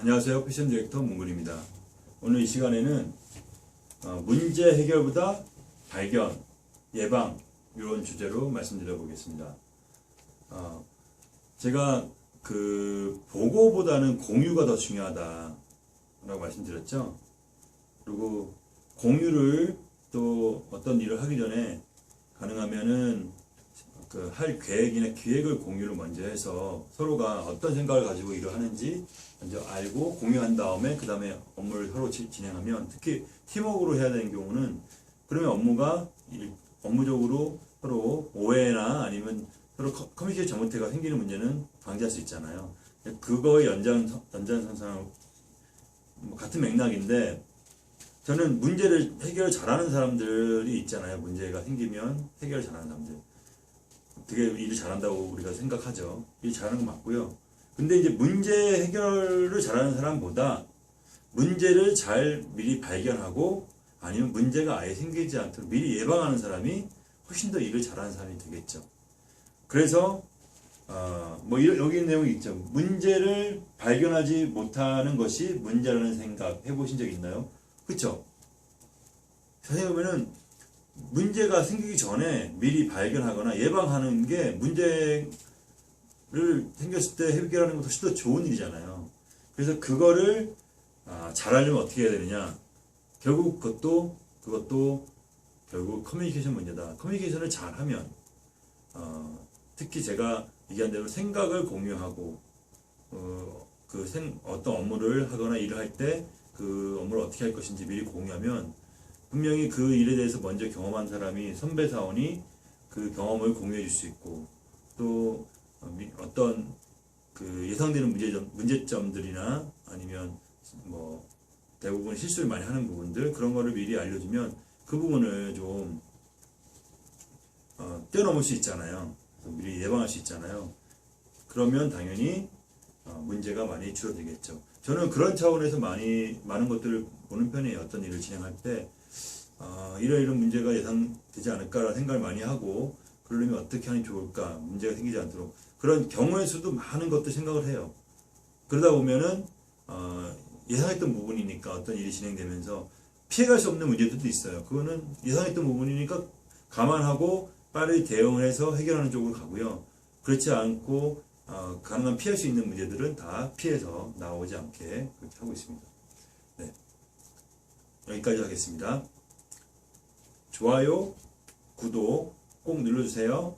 안녕하세요. 패션 디렉터 문근입니다. 오늘 이 시간에는 어, 문제 해결보다 발견, 예방 이런 주제로 말씀드려 보겠습니다. 어, 제가 그 보고보다는 공유가 더 중요하다라고 말씀드렸죠. 그리고 공유를 또 어떤 일을 하기 전에 가능하면은 그 할 계획이나 기획을 공유를 먼저 해서 서로가 어떤 생각을 가지고 일을 하는지 먼저 알고 공유한 다음에 그 다음에 업무를 서로 지- 진행하면 특히 팀워크로 해야 되는 경우는 그러면 업무가 일- 업무적으로 서로 오해나 아니면 서로 커- 커뮤니케이션 잘못해가 생기는 문제는 방지할 수 있잖아요. 그거의 연장 연장선상 뭐 같은 맥락인데 저는 문제를 해결 잘하는 사람들이 있잖아요. 문제가 생기면 해결 잘하는 사람들. 되게 일을 잘한다고 우리가 생각하죠. 일 잘하는 거 맞고요. 근데 이제 문제 해결을 잘하는 사람보다 문제를 잘 미리 발견하고 아니면 문제가 아예 생기지 않도록 미리 예방하는 사람이 훨씬 더 일을 잘하는 사람이 되겠죠. 그래서 어, 뭐 여기 있는 내용이 있죠. 문제를 발견하지 못하는 것이 문제라는 생각 해보신 적 있나요? 그렇죠? 생각해보면은 문제가 생기기 전에 미리 발견하거나 예방하는 게 문제를 생겼을 때 해결하는 것도 훨씬 더 좋은 일이잖아요. 그래서 그거를 아, 잘하려면 어떻게 해야 되느냐? 결국 그것도 그것도 결국 커뮤니케이션 문제다. 커뮤니케이션을 잘하면 어, 특히 제가 얘기한 대로 생각을 공유하고 어, 그 생, 어떤 업무를 하거나 일을 할 때 그 업무를 어떻게 할 것인지 미리 공유하면 분명히 그 일에 대해서 먼저 경험한 사람이 선배 사원이 그 경험을 공유해 줄 수 있고 또 어, 미- 어떤 그 예상되는 문제점, 문제점들이나 아니면 뭐 대부분 실수를 많이 하는 부분들 그런 거를 미리 알려주면 그 부분을 좀 어, 뛰어넘을 수 있잖아요. 미리 예방할 수 있잖아요. 그러면 당연히 어, 문제가 많이 줄어들겠죠. 저는 그런 차원에서 많이 많은 것들을 보는 편이에요. 어떤 일을 진행할 때 어, 이런 이런 문제가 예상되지 않을까라는 생각을 많이 하고 그러려면 어떻게 하면 좋을까 문제가 생기지 않도록 그런 경우의 수도 많은 것들 생각을 해요. 그러다 보면은 어, 예상했던 부분이니까 어떤 일이 진행되면서 피해갈 수 없는 문제들도 있어요. 그거는 예상했던 부분이니까 감안하고 빠르게 대응을 해서 해결하는 쪽으로 가고요. 그렇지 않고 어, 가능한 피할 수 있는 문제들은 다 피해서 나오지 않게 그렇게 하고 있습니다. 네. 여기까지 하겠습니다. 좋아요, 구독 꼭 눌러주세요.